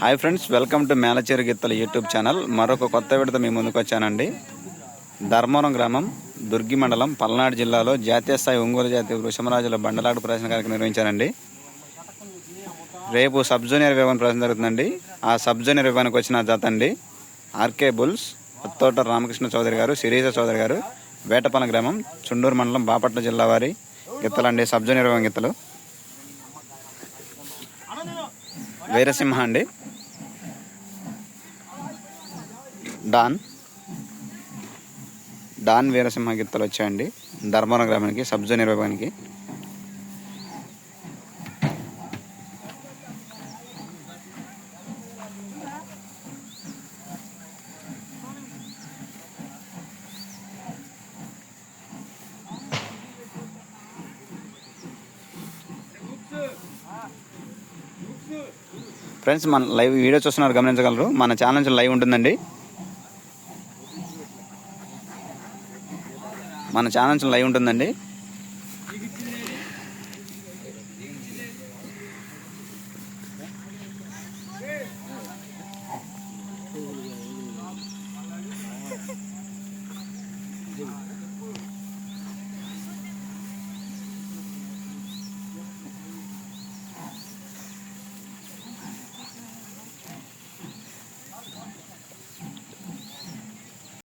Hi friends welcome to Melacheru Gittala YouTube channel. మరొక కొత్త విడత మీ ముందుకు వచ్చానండి. ధర్మవరం గ్రామం దుర్గి మండలం పల్నాడు జిల్లాలో జాతీయ స్థాయి ఒంగోలు జాతీయ వృషమరాజుల బండలాడు ప్రదర్శన కార్యక్రమం నిర్వహించానండి. రేపు సబ్ జూనియర్ విభాగం ప్రదర్శన జరుగుతుందండి. ఆ సబ్ జూనియర్ విభాగానికి వచ్చిన జత అండి R K bulls Attota Ramakrishna Chowdary garu Sirisha Chowdary గారు వేటపాలెం గ్రామం చుండూరు మండలం బాపట్ల జిల్లా వారి గిత్తలండి సబ్ జూనియర్ విభాగం గిత్తలు. వీరసింహ అండి. డాన్. డాన్ వీరసింహ గీతలు వచ్చాయండి. ధర్మవరం గ్రామానికి సబ్ జూనియర్ విభాగానికి. ఫ్రెండ్స్ మన లైవ్ వీడియో చూస్తున్నారు గమనించగలరు. మన ఛానల్ నుంచి లైవ్ ఉంటుందండి. మన ఛానల్ నుంచి లైవ్ ఉంటుందండి.